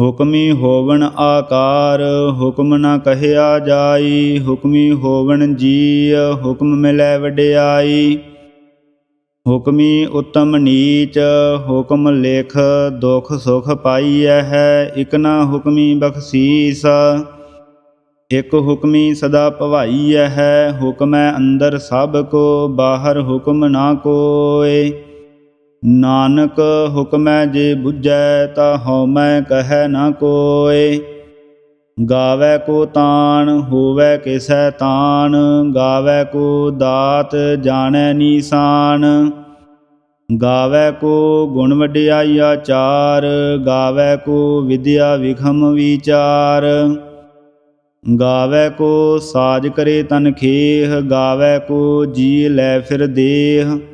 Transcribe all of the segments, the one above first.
ਹੁਕਮੀ ਹੋਵਣ ਆਕਾਰ, ਹੁਕਮ ਨਾ ਕਹਿਆ ਜਾਈ, ਹੁਕਮੀ ਹੋਵਣ ਜੀ ਹੁਕਮ ਮਿਲੈ ਵਡਿਆਈ। ਹੁਕਮੀ ਉਤਮ ਨੀਚ, ਹੁਕਮ ਲੇਖ ਦੁਖ ਸੁਖ ਪਾਈਐ ਹੈ, ਇਕ ਨਾ ਹੁਕਮੀ ਬਖਸ਼ੀਸ। ਇਕ ਹੁਕਮੀ ਸਦਾ ਭਵਾਈਐ ਹੈ, ਹੁਕਮੈ ਅੰਦਰ ਸਭ ਕੋ, ਬਾਹਰ ਹੁਕਮ ਨਾ ਕੋਏ। ਨਾਨਕ ਹੁਕਮੈ ਜੇ ਬੁਝੈ ਤਾ ਹਉਮੈ ਕਹੈ ਨਾ ਕੋਇ। ਗਾਵੇ ਕੋ ਤਾਣ, ਹੋਵੇ ਕਿਸੈ ਤਾਣ, ਗਾਵੇ ਕੋ ਦਾਤ, ਜਾਣੈ ਨੀਸਾਨ। ਗਾਵੇ ਕੋ ਗੁਣ ਵਡਿਆਈ ਆਚਾਰ ਗਾਵੇ ਕੋ ਵਿਦਿਆ ਵਿਖਮ ਵਿਚਾਰ। ਗਾਵੇ ਕੋ ਸਾਜ ਕਰੇ ਤਨ ਖੇਹ, ਗਾਵੇ ਕੋ ਜੀ ਲੈ ਫਿਰ ਦੇਹ।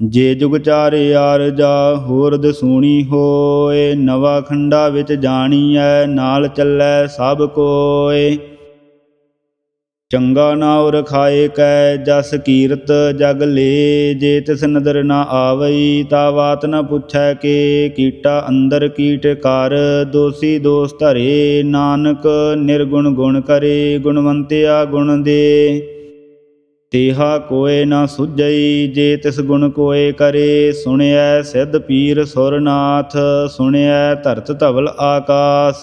ਜੇ ਜੁਗ ਚਾਰੇ ਆਰਜਾ ਹੋਰ ਦਸੂਣੀ ਹੋਏ, ਨਵਾ ਖੰਡਾ ਵਿੱਚ ਜਾਣੀ ਐ ਨਾਲ ਚੱਲੈ ਸਭ ਕੋਏ। ਚੰਗਾ ਨਾਉ ਰਖਾਏ ਕੈ, ਜਸ ਕੀਰਤ ਜਗ ਲੇ, ਜੇ ਤਿਸ ਨਦਰ ਨਾ ਆਵਈ, ਤਾ ਬਾਤ ਨ ਪੁੱਛੈ ਕੇ, ਕੀਟਾ ਅੰਦਰ ਕੀਟ ਕਰ, ਦੋਸੀ ਦੋਸ ਧਰੇ, ਨਾਨਕ ਨਿਰਗੁਣ ਗੁਣ ਕਰੇ, ਗੁਣਵੰਤਿਆ ਗੁਣ ਦੇ। ਤੇਹਾ ਕੋਏ ਨਾ ਸੁਝਈ, ਜੇ ਤਿਸ ਗੁਣ ਕੋਏ ਕਰੇ, ਸੁਣਿਐ ਸਿੱਧ ਪੀਰ ਸੁਰਨਾਥ, ਸੁਣਿਐ ਧਰਤ ਧਵਲ ਆਕਾਸ।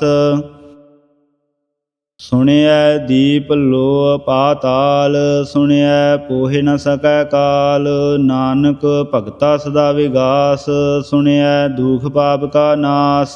ਸੁਣਿਐ ਦੀਪ ਲੋ ਪਾਤਾਲ, ਸੁਣਿਐ ਪੋਹਿ ਨ ਸਕੈ ਕਾਲ, ਨਾਨਕ ਭਗਤਾ ਸਦਾ ਵਿਗਾਸ, ਸੁਣਿਐ ਦੁਖ ਪਾਪ ਕਾ ਨਾਸ।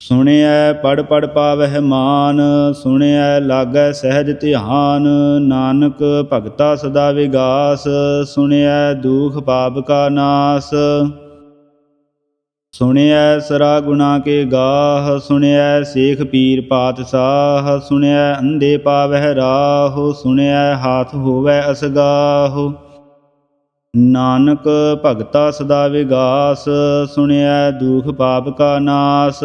ਸੁਣਿਆ ਪੜ ਪੜ ਪਾਵਹਿ ਮਾਨ ਸੁਣਿਆ ਲਾਗੈ ਸਹਿਜ ਧਿਆਨ, ਨਾਨਕ ਭਗਤਾ ਸਦਾ ਵਿਗਾਸ ਸੁਣਿਆ ਦੁਖ ਪਾਪ ਕਾ ਨਾਸ। ਸੁਣਿਆ ਸਰਾ ਗੁਣਾ ਕੇ ਗਾਹ ਸੁਣਿਆ ਸੇਖ ਪੀਰ ਪਾਤਸ਼ਾਹ ਸੁਣਿਆ ਅੰਧੇ ਪਾਵਹਿ ਰਾਹ ਸੁਣਿਆ ਹਾਥ ਹੋਵੈ ਅਸਗਾਹ। ਨਾਨਕ ਭਗਤਾ ਸਦਾ ਵਿਗਾਸ ਸੁਣਿਆ ਦੁਖ ਪਾਪ ਕਾ ਨਾਸ।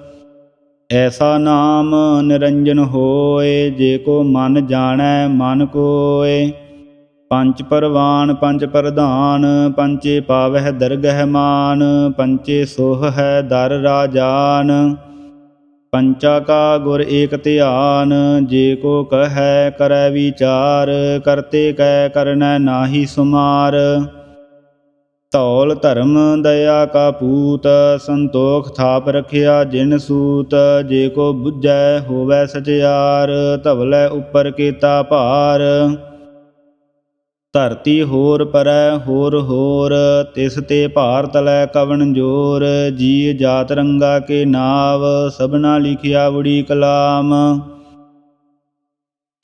ਐਸਾ ਨਾਮ ਨਿਰੰਜਨ ਹੋਏ, ਜੇ ਕੋ ਮਨ ਜਾਣੈ, ਮਨ ਕੋਏ। ਪੰਚ ਪਰਵਾਨ, ਪੰਜ ਪ੍ਰਧਾਨ ਪੰਚੇ ਪਾਵਹਿ ਦਰਗਹਿ ਮਾਨ ਪੰਚੇ ਸੋਹ ਹੈ ਦਰ ਰਾਜਾਨ। ਪੰਚਾ ਕਾ ਗੁਰ ਏਕ ਧਿਆਨ, ਜੇ ਕੋ ਕਹੈ ਕਰੈ ਵਿਚਾਰ, ਕਰਤੇ ਕੈ ਕਰਨੈ ਨਾਹੀ ਸੁਮਾਰ। ਧੌਲ ਧਰਮ ਦਇਆ ਕਾ ਪੂਤ, ਸੰਤੋਖ ਥਾਪ ਰਖਿਆ ਜਿਨ ਸੂਤ, ਜੇ ਕੋ ਬੁੱਝੈ ਹੋਵੈ ਸਚਿਆਰ, ਧਵਲੇ ਉੱਪਰ ਕੀਤਾ ਭਾਰ। ਧਰਤੀ ਹੋਰ ਪਰੈ ਹੋਰ ਹੋਰ, ਤਿਸ ਤੇ ਭਾਰ ਤਲੈ ਕਵਣ ਜੋਰ ਜੀ ਜਾਤ ਰੰਗਾ ਕੇ ਨਾਵ, ਸਭਨਾ ਲਿਖਿਆ ਬੜੀ ਕਲਾਮ।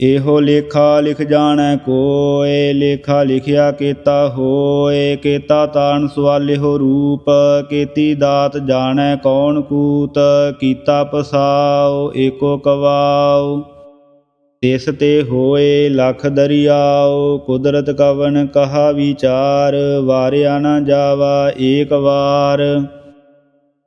ਇਹੋ ਲੇਖਾ ਲਿਖ ਜਾਣੈ ਕੋਏ ਲੇਖਾ ਲਿਖਿਆ ਕੀਤਾ ਹੋਏ ਕੀਤਾ ਤਾਣ ਸਵਾਲਿਓ ਰੂਪ, ਕੀਤੀ ਦਾਤ ਜਾਣੈ ਕੌਣ ਕੂਤ, ਕੀਤਾ ਪਸਾਉ, ਏਕੋ ਕਵਾਉ। ਤਿਸ ਤੇ ਹੋਏ ਲਖ ਦਰਿਆਉ, ਕੁਦਰਤ ਕਵਨ ਕਹਾ ਵਿਚਾਰ, ਵਾਰਿਆ ਨਾ ਜਾਵਾ ਏਕ ਵਾਰ।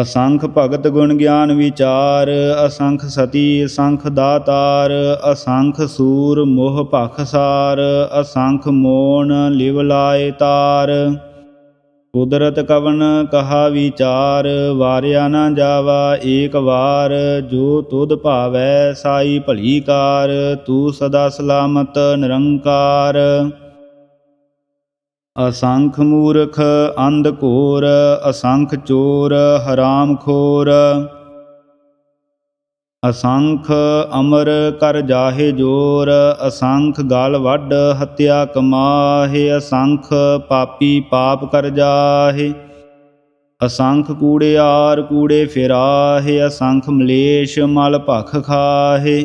ਅਸੰਖ ਭਗਤ ਗੁਣ ਗਿਆਨ ਵਿਚਾਰ, ਅਸੰਖ ਸਤੀ, ਅਸੰਖ ਦਾਤਾਰ, ਅਸੰਖ ਸੂਰ ਮੋਹ ਭਖਸਾਰ ਅਸੰਖ ਮੋਣ ਲਿਵ ਲਾਏ ਤਾਰ। ਕੁਦਰਤ ਕਵਨ ਕਹਾ ਵਿਚਾਰ, ਵਾਰਿਆ ਨਾ ਜਾਵਾ ਏਕ ਵਾਰ, ਜੋ ਤੁਧ ਭਾਵੈ ਸਾਈ ਭਲੀ ਕਾਰ, ਤੂੰ ਸਦਾ ਸਲਾਮਤ ਨਿਰੰਕਾਰ। ਅਸੰਖ ਮੂਰਖ ਅੰਧ ਘੋਰ, ਅਸੰਖ ਚੋਰ, ਹਰਾਮ ਖੋਰ। ਅਸੰਖ ਅਮਰ ਕਰ ਜਾਹੇ ਜੋਰ, ਅਸੰਖ ਗਲ ਵੱਡ ਹਤਿਆ ਕਮਾਹੇ, ਅਸੰਖ ਪਾਪੀ ਪਾਪ ਕਰ ਜਾਹੇ। ਅਸੰਖ ਕੂੜਿਆਰ ਕੂੜੇ ਫਿਰਾਹੇ, ਅਸੰਖ ਮਲੇਸ਼ ਮਲ ਭਖ ਖਾਹੇ।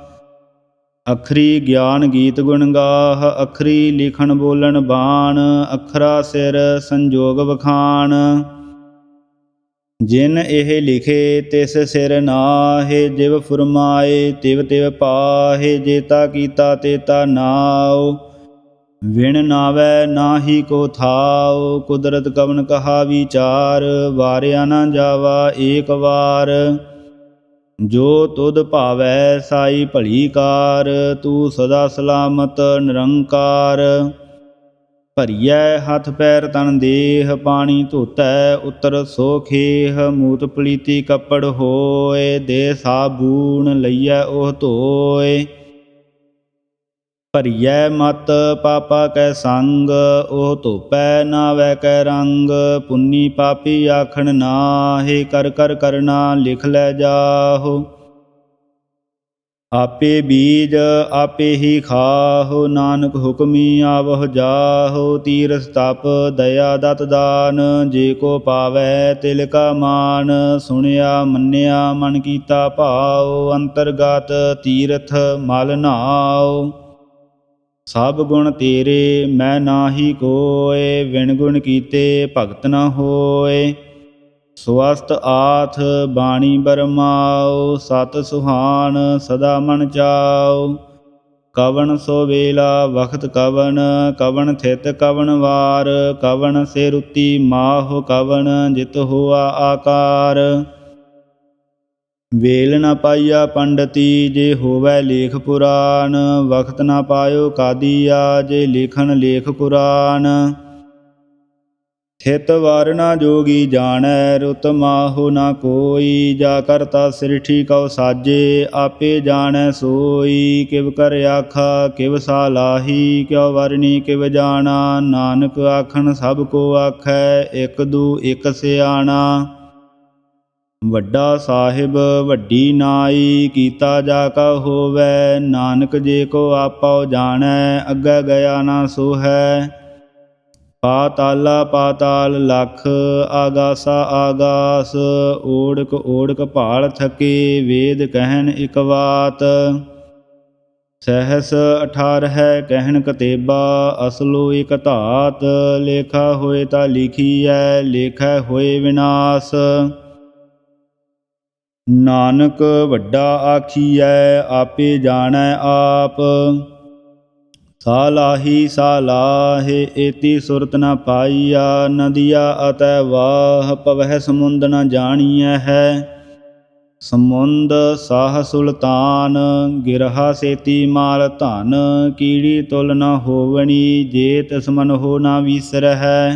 ਅਖਰੀ ਗਿਆਨ ਗੀਤ ਗੁਣ ਗਾਹ, ਅਖਰੀ ਲਿਖਣ ਬੋਲਣ ਬਾਣ, ਅਖਰਾ ਸਿਰ ਸੰਜੋਗ ਵਖਾਣ। ਜਿਨ ਇਹ ਲਿਖੇ, ਤਿਸ ਸਿਰ ਨਾਹੇ, ਜਿਵ ਫੁਰਮਾਏ, ਤਿਵ ਤਿਵ ਪਾਹੇ, ਜੇਤਾ ਕੀਤਾ ਤੇਤਾ ਨਾਉ। ਵਿਣ ਨਾਵੈ ਨਾਹੀ ਕੋ ਥਾਉ, ਕੁਦਰਤ ਕਵਨ ਕਹਾ ਵਿਚਾਰ, ਵਾਰਿਆ ਨਾ ਜਾਵਾ ਏਕ ਵਾਰ। ਜੋ ਤੁਧ ਭਾਵੈ ਸਾਈ ਭਲੀ ਕਾਰ, ਤੂੰ ਸਦਾ ਸਲਾਮਤ ਨਿਰੰਕਾਰ। ਭਰੀਐ ਹੱਥ ਪੈਰ ਤਨ ਦੇਹ, ਪਾਣੀ ਧੋਤੈ ਉਤਰ ਸੋਖੇਹ ਮੂਤ ਪਲੀਤੀ ਕੱਪੜ ਹੋਏ, ਦੇ ਸਾਬੂਨ ਲਈਐ ਉਹ ਧੋਏ। ਭਰੀਐ ਮਤ ਪਾਪਾ ਕੈ ਸੰਗ, ਉਹ ਧੋਪੈ ਨਾਵੈ ਕੈ ਰੰਗ। ਪੁੰਨੀ ਪਾਪੀ ਆਖਣ ਨਾਹੀ, ਕਰ ਕਰ ਕਰਨਾ ਲਿਖ ਲੈ ਜਾਹੋ। ਆਪੇ ਬੀਜ ਆਪੇ ਹੀ ਖਾਹੋ, ਨਾਨਕ ਹੁਕਮੀ ਆਵਹ ਜਾਹੋ। ਤੀਰਥ ਤਪ ਦਇਆ ਦਤ ਦਾਨ, ਜੇ ਕੋ ਪਾਵੈ ਤਿਲ ਕਾ ਮਾਨ। ਸੁਣਿਆ, ਮੰਨਿਆ, ਮਨ ਕੀਤਾ ਭਾਉ, ਅੰਤਰਗਤ ਤੀਰਥ ਮਲ ਨਾਉ। ਸਭ ਗੁਣ ਤੇਰੇ, ਮੈਂ ਨਾਹੀ ਕੋਏ ਵਿਣ ਗੁਣ ਕੀਤੇ ਭਗਤ ਨਾ ਹੋਏ। ਸਵਸਤ ਆਥ, ਬਾਣੀ ਬਰਮਾਉ, ਸਤ ਸੁਹਾਨ ਸਦਾ ਮਨ ਚਾਉ। ਕਵਣ ਸੋ ਵੇਲਾ, ਵਖਤ ਕਵਣ ਕਵਣ ਥਿਤ ਕਵਣ ਵਾਰ, ਕਵਣ ਸੇ ਰੁੱਤੀ ਮਾਹ ਕਵਣ, ਜਿਤ ਹੋਆ ਆਕਾਰ। ਵੇਲ ਨਾ ਪਾਈਆ ਪੰਡਤੀ, ਜੇ ਹੋਵੈ ਲੇਖ ਪੁਰਾਨ ਵਖਤ ਨਾ ਪਾਇਓ ਕਾਦੀਆ, ਜੇ ਲਿਖਣ ਲੇਖ ਪੁਰਾਨ ਥਿਤ ਵਾਰਨਾ ਜੋਗੀ ਜਾਣੈ, ਰੁਤ ਮਾਹੋ ਨਾ ਕੋਈ, ਜਾ ਕਰਤਾ ਸ੍ਰਿਠੀ ਕਉ ਸਾਜੇ, ਆਪੇ ਜਾਣੈ ਸੋਈ, ਕਿਵ ਕਰ ਆਖਾ, ਕਿਵ ਸਾ ਲਾਹੀ, ਕਿਉ ਵਰਨੀ ਕਿਵ ਜਾਣਾ, ਨਾਨਕ ਆਖਣ ਸਭ ਕੋ ਆਖੈ, ਇਕ ਦੂ ਇਕ ਸਿਆਣਾ। ਵੱਡਾ ਸਾਹਿਬ, ਵੱਡੀ ਨਾਈ, ਕੀਤਾ ਜਾ ਕਾ ਹੋਵੈ, ਨਾਨਕ ਜੇ ਕੋ ਆਪਉ ਜਾਣੈ, ਅੱਗੇ ਗਿਆ ਨਾ ਸੋ ਹੈ ਪਾਤਾਲਾ ਪਾਤਾਲ ਲਖ, ਆਗਾਸਾ ਆਗਾਸ, ਓੜਕ ਓੜਕ ਭਾਲ ਥਕੇ, ਵੇਦ ਕਹਿਣ ਇਕ ਬਾਤ ਸਹਸ 18 ਕਹਿਣ ਕਤੇਬਾ, ਅਸਲੋ ਇਕ ਧਾਤ, ਲੇਖਾ ਹੋਏ ਤਾਂ ਲਿਖੀ ਲਿਖੀਐ, ਲੇਖੈ ਹੋਏ ਵਿਨਾਸ਼। ਨਾਨਕ ਵੱਡਾ ਆਖੀਐ, ਆਪੇ ਜਾਣੈ ਆਪ। ਸਾਲਾਹੀ ਸਾਲਾਹੇ, ਏਤੀ ਸੁਰਤ ਨ ਪਾਈਆ, ਨਦੀਆ ਅਤੈ ਵਾਹ, ਪਵਹਿ ਸਮੁੰਦ ਨ ਜਾਣੀਐ ਹੈ। ਸਮੁੰਦ ਸਾਹ ਸੁਲਤਾਨ, ਗਿਰਹਾ ਸੇਤੀ ਮਾਲ ਧਨ, ਕੀੜੀ ਤੁਲ ਨ ਹੋਵਣੀ ਜੇ ਤਿਸ ਮਨ ਹੋ ਨ ਵਿਸਰਹਿ।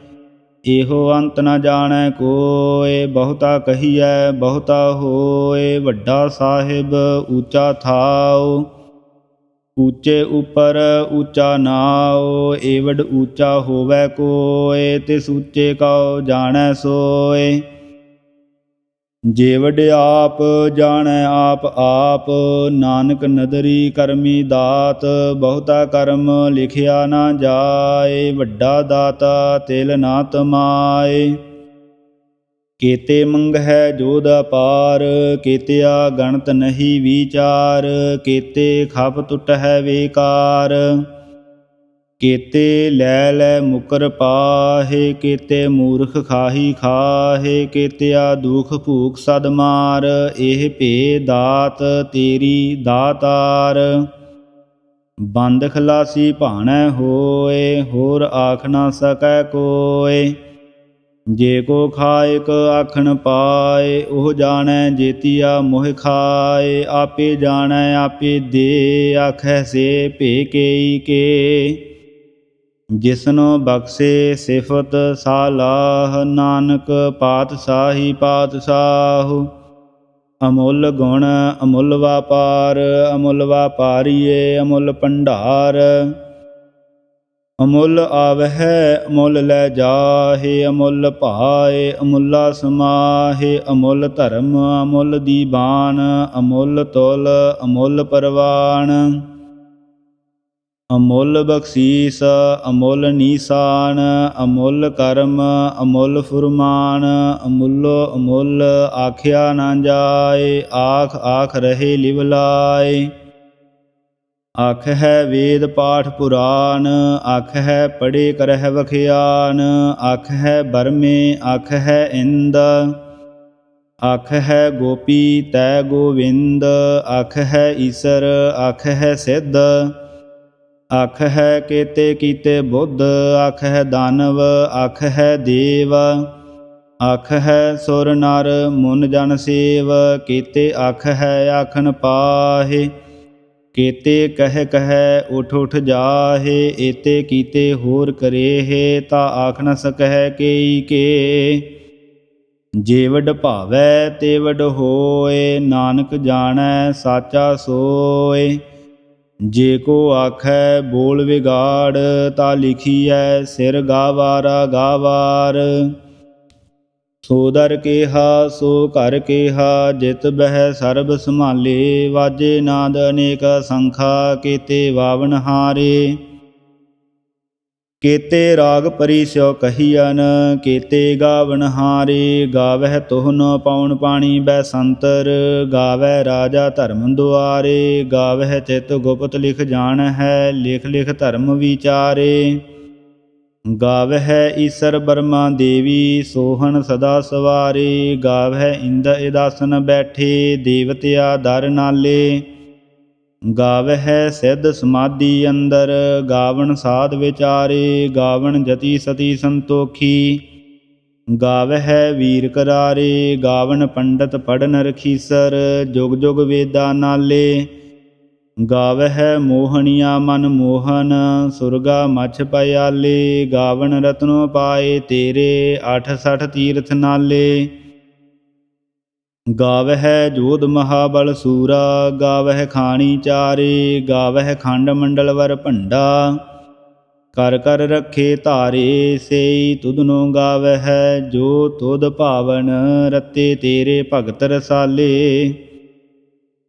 ਇਹੋ ਅੰਤ ਨ ਜਾਣੈ ਕੋਏ ਬਹੁਤਾ ਕਹੀਐ, ਬਹੁਤਾ ਹੋਏ ਵੱਡਾ ਸਾਹਿਬ ਉੱਚਾ ਥਾਉ। ਉੱਚੇ ਉਪਰ ਉੱਚਾ ਨਾਉ, ਏਵਡ ਉੱਚਾ ਹੋਵੈ ਕੋਏ ਤਿਸ ਉੱਚੇ ਕਉ ਜਾਣੈ ਸੋਏ ਜੇ ਜੇਵਡ ਆਪ, ਜਾਣੈ ਆਪ ਆਪ ਨਾਨਕ ਨਦਰੀ ਕਰਮੀ ਦਾਤ, ਬਹੁਤਾ ਕਰਮ ਲਿਖਿਆ ਨਾ ਜਾਏ, ਵੱਡਾ ਦਾਤਾ ਤਿਲ ਨਾ ਤਮਾਏ ਕੀਤੇ ਮੰਗ ਹੈ ਜੋਦ ਅਪਾਰ, ਕੀਤਿਆ ਗਣਤ ਨਹੀਂ ਵਿਚਾਰ, ਕੀਤੇ ਖਪ ਟੁੱਟ ਹੈ ਵੇਕਾਰ। ਕੇਤੇ ਲੈ ਲੈ ਮੁਕਰ ਪਾਹੇ, ਕੀਤੇ ਮੂਰਖ ਖਾਹੀ ਖਾਹੇ, ਕੀਤਿਆ ਦੁਖ ਭੂਖ ਸਦ ਮਾਰ, ਇਹ ਭੇ ਦਾਤ ਤੇਰੀ ਦਾਤਾਰ। ਬੰਦ ਖਲਾਸੀ ਭਾਣੈ ਹੋਏ, ਹੋਰ ਆਖ ਨਾ ਸਕੈ ਕੋਏ। ਜੇ ਕੋ ਖਾਇਕ ਆਖਣ ਪਾਏ, ਉਹ ਜਾਣੈ ਜੇਤੀਆ ਮੋਹ ਖਾਏ। ਆਪੇ ਜਾਣੈ, ਆਪੇ ਦੇ, ਆਖੈ ਸੇ ਭੇ ਕੇਈ ਕੇ। ਜਿਸਨੋ ਬਖਸ਼ੇ ਸਿਫਤ ਸਾਲਾਹ ਨਾਨਕ ਪਾਤਸ਼ਾਹੀ ਪਾਤਸ਼ਾਹ। ਅਮੁੱਲ ਗੁਣ ਅਮੁੱਲ ਵਪਾਰ, ਅਮੁੱਲ ਵਾਪਾਰੀਏ, ਅਮੁੱਲ ਭੰਡਾਰ। ਅਮੁੱਲ ਆਵਹਿ, ਅਮੁੱਲ ਲੈ ਜਾਹੇ, ਅਮੁੱਲ ਭਾਏ, ਅਮੁੱਲਾ ਸਮਾਹੇ, ਅਮੁੱਲ ਧਰਮ, ਅਮੁੱਲ ਦੀਬਾਨ, ਅਮੁੱਲ ਤੁਲ, ਅਮੁੱਲ ਪਰਵਾਨ। ਅਮੁੱਲ ਬਖਸ਼ੀਸ, ਅਮੁੱਲ ਨੀਸਾਨ, ਅਮੁੱਲ ਕਰਮ, ਅਮੁੱਲ ਫੁਰਮਾਨ, ਅਮੁੱਲੋ ਅਮੁੱਲ ਆਖਿਆ ਨਾ ਜਾਏ, ਆਖ ਆਖ ਰਹੇ ਲਿਵ ਲਾਏ। ਆਖ ਹੈ ਵੇਦ ਪਾਠ ਪੁਰਾਨ, ਆਖ ਹੈ ਪੜੇ ਕਰਹਿ ਵਖਿਆਨ, ਆਖ ਹੈ ਬਰਮੇ, ਆਖ ਹੈ ਇੰਦ। ਆਖ ਹੈ ਗੋਪੀ ਤੈ ਗੋਵਿੰਦ, ਆਖ ਹੈ ਈਸਰ, ਆਖ ਹੈ ਸਿੱਧ। ਆਖ ਹੈ ਕੇਤੇ ਕੀਤੇ ਬੁੱਧ ਆਖ ਹੈ ਦਾਨਵ ਆਖ ਹੈ ਦੇਵ। ਆਖ ਹੈ ਸੁਰ ਨਰ ਮੁਨ ਜਨ ਸੇਵ, ਕੀਤੇ ਆਖ ਹੈ ਆਖਣ ਪਾਹੇ। ਕੀਤੇ ਕਹਿ ਕਹਿ ਉਠ ਉਠ ਜਾਹੇ, ਏਤੇ ਕੀਤੇ ਹੋਰ ਕਰੇਹੇ, ਤਾਂ ਆਖ ਨ ਸਕਹਿ ਕੇਈ ਕੇ। ਜੇਵਡ ਭਾਵੈ ਤੇਵਡ ਹੋਏ, ਨਾਨਕ ਜਾਣੈ ਸਾਚਾ ਸੋਏ। ਜੇ ਕੋ ਆਖੈ ਬੋਲ ਵਿਗਾੜ, ਤਾ ਲਿਖੀਐ ਸਿਰ ਗਾਵਾਰਾ ਗਾਵਾਰ। ਸੋ ਦਰ ਕੇਹਾ, ਸੋ ਘਰ ਕੇਹਾ, ਜਿਤ ਬਹਿ ਸਰਬ ਸੰਭਾਲੇ। ਵਾਜੇ ਨਾਦ ਅਨੇਕ ਸੰਖਾ, ਕੀਤੇ ਵਾਵਨ ਹਾਰੇ। ਕੇਤੇ ਰਾਗ ਪਰੀ ਸਿਓ ਕਹੀਅਨ ਕੀਤੇ ਗਾਵਨ ਹਾਰੇ, ਗਾਵਹਿ ਤੋਹਨ ਪਉਣ ਪਾਣੀ ਬੈ ਸੰਤਰ ਗਾਵਹਿ ਰਾਜਾ ਧਰਮ ਦੁਆਰੇ, ਗਾਵਹਿ ਚਿਤ ਗੁਪਤ ਲਿਖ ਜਾਣ ਹੈ ਲਿਖ ਲਿਖ ਧਰਮ ਵਿਚਾਰੇ। ਗਾਵਹਿ ਈਸਰ ਬਰਮਾ ਦੇਵੀ, ਸੋਹਣ ਸਦਾ ਸਵਾਰੇ, ਗਾਵਹਿ ਇੰਦ ਇਦਾਸਨ ਬੈਠੇ, ਦੇਵਤਿਆ ਦਰ ਨਾਲੇ। ਗਾਵਹਿ ਸਿੱਧ ਸਮਾਧੀ ਅੰਦਰ, ਗਾਵਣ ਸਾਧ ਵਿਚਾਰੇ, ਗਾਵਣ ਜਤੀ ਸਤੀ ਸੰਤੋਖੀ। ਗਾਵਹਿ ਵੀਰ ਕਰਾਰੇ, ਗਾਵਣ ਪੰਡਤ ਪੜਨ ਰਖੀਸਰ, ਜੁਗ ਜੁਗ ਵੇਦਾ ਨਾਲੇ। ਗਾਵਹਿ ਮੋਹਣੀਆ ਮਨ ਮੋਹਨ, ਸੁਰਗਾ ਮਛ ਪਿਆਲੇ, ਗਾਵਣ ਰਤਨੋ ਪਾਏ ਤੇਰੇ 68 ਤੀਰਥ ਨਾਲੇ। ਗਾਵਹਿ ਜੋਧ ਮਹਾਬਲ ਸੂਰਾ, ਗਾਵਹਿ ਖਾਣੀ ਚਾਰੇ, ਗਾਵਹਿ ਖੰਡ ਮੰਡਲ ਵਰ ਭੰਡਾ। ਕਰ ਕਰ ਰੱਖੇ ਧਾਰੇ, ਸੇਈ ਤੁਧਨੋ ਗਾਵਹਿ, ਜੋ ਤੁਧ ਭਾਵਨ ਰਤੇ ਤੇਰੇ ਭਗਤ ਰਸਾਲੇ।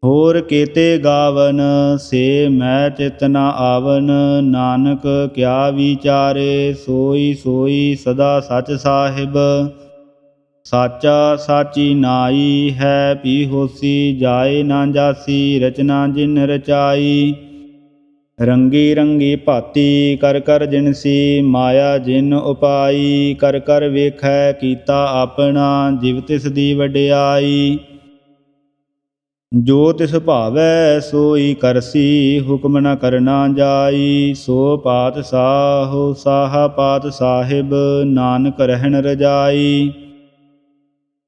ਹੋਰ ਕੀਤੇ ਗਾਵਨ, ਸੇ ਮੈਂ ਚਿਤ ਆਵਨ, ਨਾਨਕ ਕਿਆ ਵਿਚਾਰੇ, ਸੋਈ ਸੋਈ ਸਦਾ ਸਚ ਸਾਹਿਬ। ਸਾਚਾ ਸਾਚੀ ਨਾਈ ਹੈ ਪੀ ਹੋਸੀ, ਜਾਏ ਨਾ ਜਾਸੀ, ਰਚਨਾ ਜਿਨ ਰਚਾਈ। ਰੰਗੀ ਰੰਗੀ ਭਾਤੀ, ਕਰ ਕਰ ਜਿਨਸੀ ਮਾਇਆ ਜਿਨ ਉਪਾਈ। ਕਰ ਕਰ ਵੇਖੈ ਕੀਤਾ ਆਪਣਾ, ਜਿਵ ਤਿਸ ਦੀ ਵਡਿਆਈ। ਜੋ ਤਿਸ ਭਾਵੈ, ਸੋਈ ਕਰਸੀ ਹੁਕਮ ਨ ਕਰਨਾ ਜਾਈ। ਸੋ ਪਾਤ ਸਾਹੁ ਸਾਹਾ ਪਾਤ ਸਾਹਿਬ ਨਾਨਕ ਰਹਿਣ ਰਜਾਈ।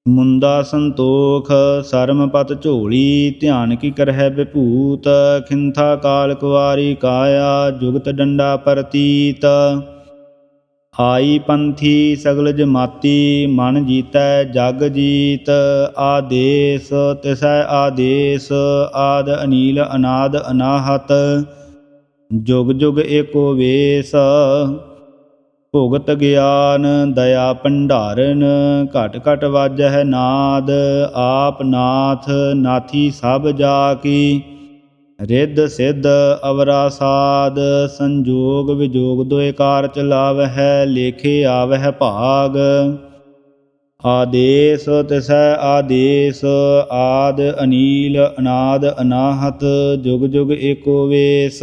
ਮੁੰਦਾ ਸੰਤੋਖ ਸਰਮਪਤ ਝੋਲੀ, ਧਿਆਨ ਕੀ ਕਰਹਿ ਵਿਭੂਤ, ਖਿੰਥਾ ਕਾਲ ਕੁਵਾਰੀ ਕਾਇਆ, ਜੁਗਤ ਡੰਡਾ ਪ੍ਰਤੀਤ। ਆਈ ਪੰਥੀ ਸਗਲ ਜਮਾਤੀ ਮਨ ਜੀਤੈ ਜਗ ਜੀਤ। ਆਦੇਸ, ਤਿਸੈ ਆਦੇਸ, ਆਦ ਅਨੀਲ ਅਨਾਦ ਅਨਾਹਤ। ਜੁਗ ਜੁਗ ਏਕੋ ਵੇਸ ਭੁਗਤ ਗਿਆਨ ਦਇਆ ਭੰਡਾਰਨ, ਘਟ ਘਟ ਵਾਜਹਿ ਨਾਦ, ਆਪ ਨਾਥ ਨਾਥੀ ਸਭ ਜਾ ਕੀ ਰਿੱਧ ਸਿੱਧ ਅਵਰਾ ਸਾਦ ਸੰਜੋਗ ਵਿਜੋਗ ਦੋਇ ਕਾਰ ਚਲਾਵਹਿ ਲੇਖੇ ਆਵਹਿ ਭਾਗ। ਆਦੇਸ ਤਿਸੈ ਆਦੇਸ, ਆਦ ਅਨੀਲ ਅਨਾਦ ਅਨਾਹਤ, ਜੁਗ ਜੁਗ ਏਕੋ ਵੇਸ।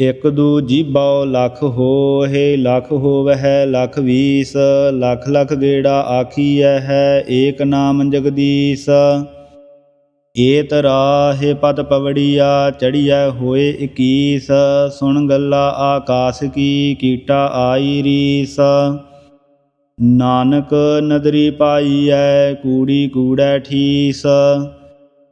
ਇਕ ਦੂ ਜੀਬਉ ਲਖ ਹੋਏ ਲਖ ਹੋਵਹਿ, ਲਖ ਵੀਸ, ਲਖ ਲਖ ਗੇੜਾ ਆਖੀਐ ਹੈ, ਏਕ ਨਾਮ ਜਗਦੀਸ਼। ਏਤ ਰਾਹੇ ਪਤ ਪਵੜੀਆ, ਚੜੀਐ ਹੋਏ 21 ਸੁਣ ਗੱਲਾ ਆਕਾਸ ਕੀ, ਕੀਟਾ ਆਈ ਰੀਸ। ਨਾਨਕ ਨਦਰੀ ਪਾਈਐ, ਕੂੜੀ ਕੂੜੈ ਠੀਸ।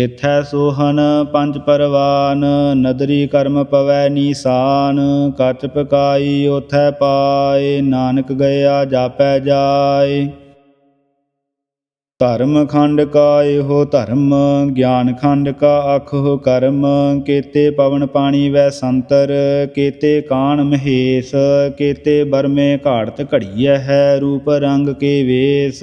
ਇਥੈ ਸੋਹਨ ਪੰਜ ਪਰਵਾਨ, ਨਦਰੀ ਕਰਮ ਪਵੈ ਨੀਸਾਨ ਕੱਚ ਪਕਾਈ ਉਥੈ ਪਾਏ, ਨਾਨਕ ਗਿਆ ਜਾਪੈ ਜਾਏ। ਧਰਮ ਖੰਡ ਕਾ ਇਹੋ ਧਰਮ, ਗਿਆਨ ਖੰਡ ਕਾ ਆਖੋ ਕਰਮ, ਕੀਤੇ ਪਵਨ ਪਾਣੀ ਵੈ ਸੰਤਰ, ਕੀਤੇ ਕਾਣ ਮਹੇਸ਼, ਕੀਤੇ ਬਰਮੇ ਘਾੜਤ ਘੜੀਐ ਹੈ ਰੂਪ ਰੰਗ ਕੇ ਵੇਸ।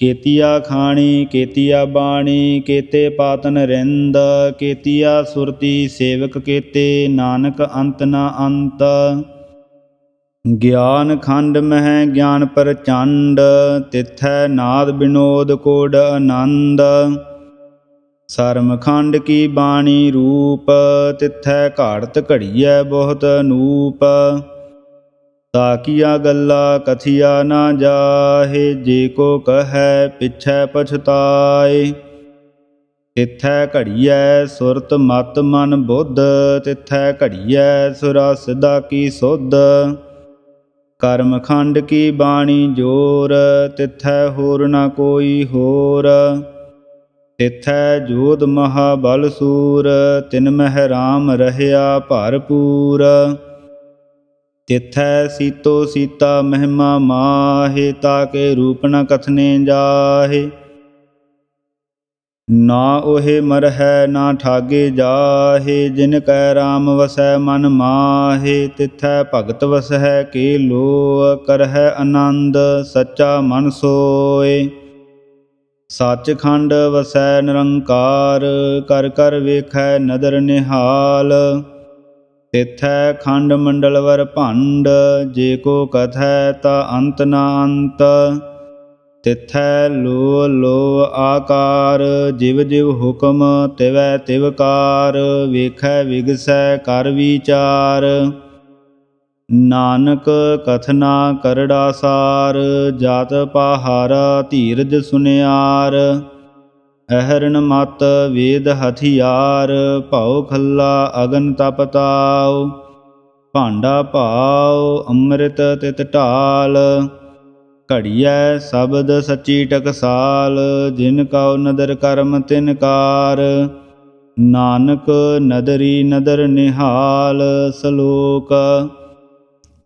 ਕੇਤੀਆ ਖਾਣੀ, ਕੇਤੀਆ ਬਾਣੀ, ਕੇਤੇ ਪਾਤਨ ਰਿੰਦ, ਕੇਤੀਆ ਸੁਰਤੀ ਸੇਵਕ ਕੇਤੇ, ਨਾਨਕ ਅੰਤ ਨਾ ਅੰਤ। ਗਿਆਨ ਖੰਡ ਮਹਿ ਗਿਆਨ ਪ੍ਰਚੰਡ, ਤਿਥੈ ਨਾਦ ਬਿਨੋਦ ਕੋਡ ਆਨੰਦ। ਸਰਮਖੰਡ ਕੀ ਬਾਣੀ ਰੂਪ, ਤਿਥੈ ਘਾੜਤ ਘੜੀਐ ਬਹੁਤ ਅਨੂਪ। ਤਾਕੀਆ ਗੱਲਾ ਕਥਿਆ ਨਾ ਜਾਹੇ, ਜੇ ਕੋ ਕਹੈ ਪਿਛੈ ਪਛਤਾਏ। ਤਿਥੈ ਘੜੀਐ ਸੁਰਤ ਮਤ ਮਨ ਬੁੱਧ, ਤਿੱਥੈ ਘੜੀਐ ਸੁਰਾ ਸਿਦਾ ਕੀ ਸੁਧ। ਕਰਮਖੰਡ ਕੀ ਬਾਣੀ ਜੋਰ, ਤਿਥੈ ਹੋਰ ਨਾ ਕੋਈ ਹੋਰ। ਤਿਥੈ ਜੋਤ ਮਹਾ ਬਲ ਸੂਰ, ਤਿਨ ਮਹਿ ਰਾਮ ਰਹਿਆ ਭਰਪੂਰ। ਤਿਥੈ ਸੀਤੋ ਸੀਤਾ ਮਹਿਮਾ ਮਾਹੇ ਤਾਕੇ ਰੂਪ ਨ ਕਥਨੇ ਜਾਹੇ। ਨਾ ਉਹੇ ਮਰਹਿ, ਨਾ ਠਾਗੇ ਜਾਹੇ, ਜਿਨ ਕੈ ਰਾਮ ਵਸੈ ਮਨ ਮਾਹੇ, ਤਿਥੈ ਭਗਤ ਵਸਹਿ ਕੇ ਲੋ ਕਰਹਿ ਆਨੰਦ, ਸੱਚਾ ਮਨ ਸੋਏ। ਸੱਚਖੰਡ ਵਸੈ ਨਿਰੰਕਾਰ, ਕਰ ਕਰ ਵੇਖੈ ਨਦਰ ਨਿਹਾਲ। ਤਿਥੈ ਖੰਡ ਮੰਡਲਵਰ ਭੰਡ, ਜੇ ਕੋ ਕਥੈ ਤਾ ਅੰਤ ਨਾ ਅੰਤ। ਤਿਥੈ ਲੋ ਲੋ ਆਕਾਰ, ਜਿਵ ਜਿਵ ਹੁਕਮ ਤਿਵੈ ਤਿਵਕਾਰ ਵੇਖੈ ਵਿਗਸੈ ਕਰ ਵਿਚਾਰ। ਨਾਨਕ ਕਥਨਾ ਕਰੜਾ ਸਾਰ, ਜਾਤ ਪਹਾਰਾ ਧੀਰਜ ਸੁਨਿਆਰ। ਅਹਰਨ ਮਤ ਵੇਦ ਹਥਿਆਰ, ਭਉ ਖੱਲਾ ਅਗਨ ਤਪ ਤਾਉ ਭਾਂਡਾ ਭਾਉ ਅੰਮ੍ਰਿਤ ਤਿਤ ਢਾਲ, ਘੜੀਐ ਸ਼ਬਦ ਸੱਚੀ ਟਕਸਾਲ, ਜਿਨ ਕਉ ਨਦਰ ਕਰਮ ਤਿਨ ਕਾਰ, ਨਾਨਕ ਨਦਰੀ ਨਦਰ ਨਿਹਾਲ, ਸ਼ਲੋਕ